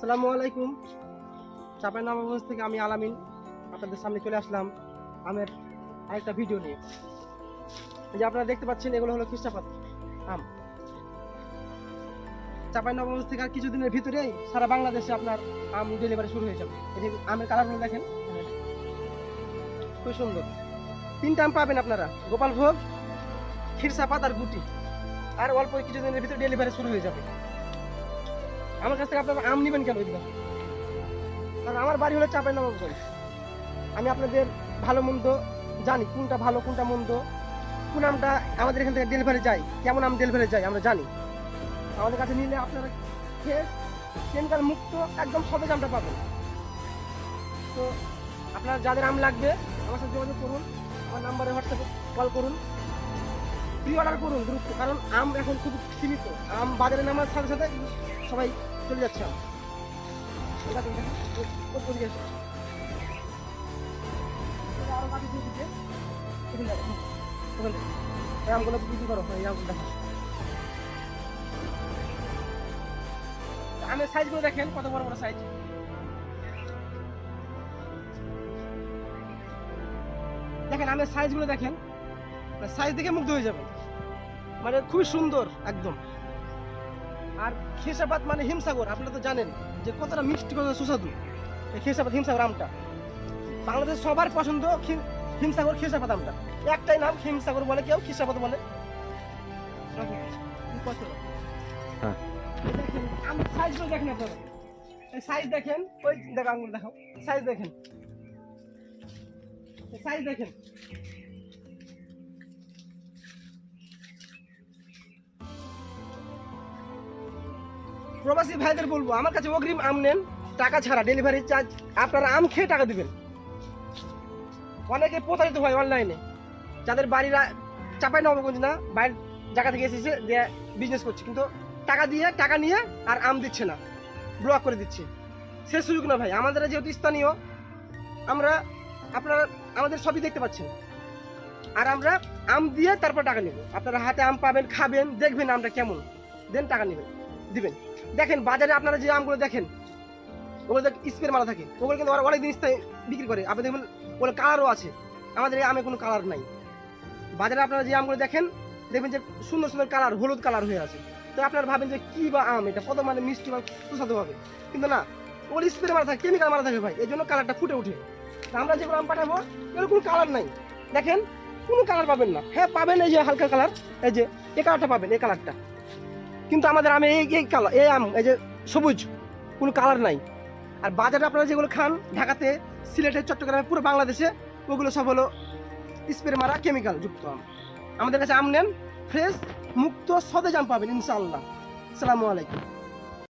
আসসালামু আলাইকুম। চাপাই নবাবগঞ্জ থেকে আমি আলামিন আপনাদের সামনে চলে আসলাম আমের আরেকটা ভিডিও নিয়ে। যে আপনারা দেখতে পাচ্ছেন, এগুলো হলো খ্রিস্টাপাত আম। চাপাই নবাবগঞ্জ থেকে আর কিছুদিনের ভিতরেই সারা বাংলাদেশে আপনার আম ডেলিভারি শুরু হয়ে যাবে। যে আমের কালারগুলো দেখেন খুব সুন্দর। তিনটা আম পাবেন আপনারা, গোপালভোগ ক্ষীরসাপাত আর গুটি। আর অল্প কিছুদিনের ভিতরে ডেলিভারি শুরু হয়ে যাবে। আমার কাছ থেকে আপনারা আম নেবেন কেন ওইদিকে কারণ আমার বাড়ি হলে চাপাই নবাবগঞ্জ আমি আপনাদের ভালো মন্দ জানি, কোনটা ভালো, কোনটা মন্দ। কোন আমটা আমাদের এখান থেকে ডেলিভারি যায়, কেমন আম ডেলিভারি যায়, আমরা জানি। আমাদের কাছে নিলে আপনারা খেয়ে কেমিক্যাল মুক্ত একদম সতেজ আমটা পাবেন। তো আপনার যাদের আম লাগবে, আমার সাথে যোগাযোগ করুন, আমার নাম্বারে হোয়াটসঅ্যাপে কল করুন। প্রি অর্ডার করুন, দ্রুত, কারণ আম এখন খুব সীমিত। আম বাজারে নামার সাথে সাথে সবাই চলে যাচ্ছে যাবে, যাবে। এই আমের সাইজগুলো দেখেন কত বড় বড় সাইজ দেখেন সাইজগুলো দেখেন। সাইজ দেখে মুগ্ধ হয়ে যাবেন মানে খুবই সুন্দর একদম। আর খেসাপাত মানে হিমসাগর আপনারা তো জানেন যে কতটা মিষ্টি কত সুস্বাদু এই খেসাপাত হিমসাগর আমটা। বাংলাদেশ সবার পছন্দ হিমসাগর খেসাপাত আমটা। একটাই নাম হিমসাগর বলে কেউ খেসাপাত বলে। হ্যাঁ। এই দেখেন, আম সাইজগুলো দেখেন আপনারা। এই সাইজ দেখেন ওই দেখো আঙুল দেখাও। সাইজ দেখেন। সাইজ দেখেন। প্রবাসী ভাইদের বলব, আমার কাছে অগ্রিম আম নেন, টাকা ছাড়া ডেলিভারি চার্জ আপনারা আম খেয়ে টাকা দিবেন। অনেকে প্রতারিত হয় অনলাইনে যাদের বাড়িরা চাপাই নবগঞ্জ না বাইরের জায়গা থেকে এসেছে, দিয়ে বিজনেস করছে, কিন্তু টাকা দিয়ে, টাকা নিয়ে আর আম দিচ্ছে না ব্লক করে দিচ্ছে। সে সুযোগ না ভাই, আমাদের যেহেতু স্থানীয়, আমরা আপনারা, আমাদের সবই দেখতে পাচ্ছেন। আর আমরা আম দিয়ে তারপর টাকা নেব। আপনারা হাতে আম পাবেন, খাবেন, দেখবেন আমটা কেমন। দেন টাকা নেবেন, দিবেন। দেখেন, বাজারে আপনারা যে আমগুলো দেখেন, ওগুলো স্প্রে মারা থাকে। ওগুলো কিন্তু ওরা অনেক দিন বিক্রি করে। আপনি দেখবেন, ওগুলো কালারও আছে। আমাদের এই আমে কোনো কালার নাই। বাজারে আপনারা যে আমগুলো দেখেন, দেখবেন যে সুন্দর সুন্দর কালার হলুদ কালার হয়ে আছে। তো আপনারা ভাবেন যে কী বা আম, এটা কত মানে মিষ্টি বা সুস্বাদু হবে। কিন্তু না ওর স্প্রে মারা থাকে কেমিক্যাল মারা থাকে ভাই। এই জন্য কালারটা ফুটে ওঠে। আমরা যেগুলো আম পাঠাবো, এগুলো কোনো কালার নাই। দেখেন, কোনো কালার পাবেন না। হ্যাঁ পাবেন এই যে হালকা কালার এই যে, এই কালারটা পাবেন, এই কালারটা কিন্তু আমাদের আমে, এই এই কালার, এই আম, এই যে সবুজ, কোনো কালার নাই। আর বাজারে আপনারা যেগুলো খান, ঢাকাতে, সিলেটে, চট্টগ্রামে, পুরো বাংলাদেশে, ওগুলো সব হলো স্প্রে মারা কেমিক্যাল যুক্ত আম। আমাদের কাছে আম নেন ফ্রেশ মুক্ত সদেজ আম পাবেন, ইনশাআল্লাহ। আসসালামু আলাইকুম।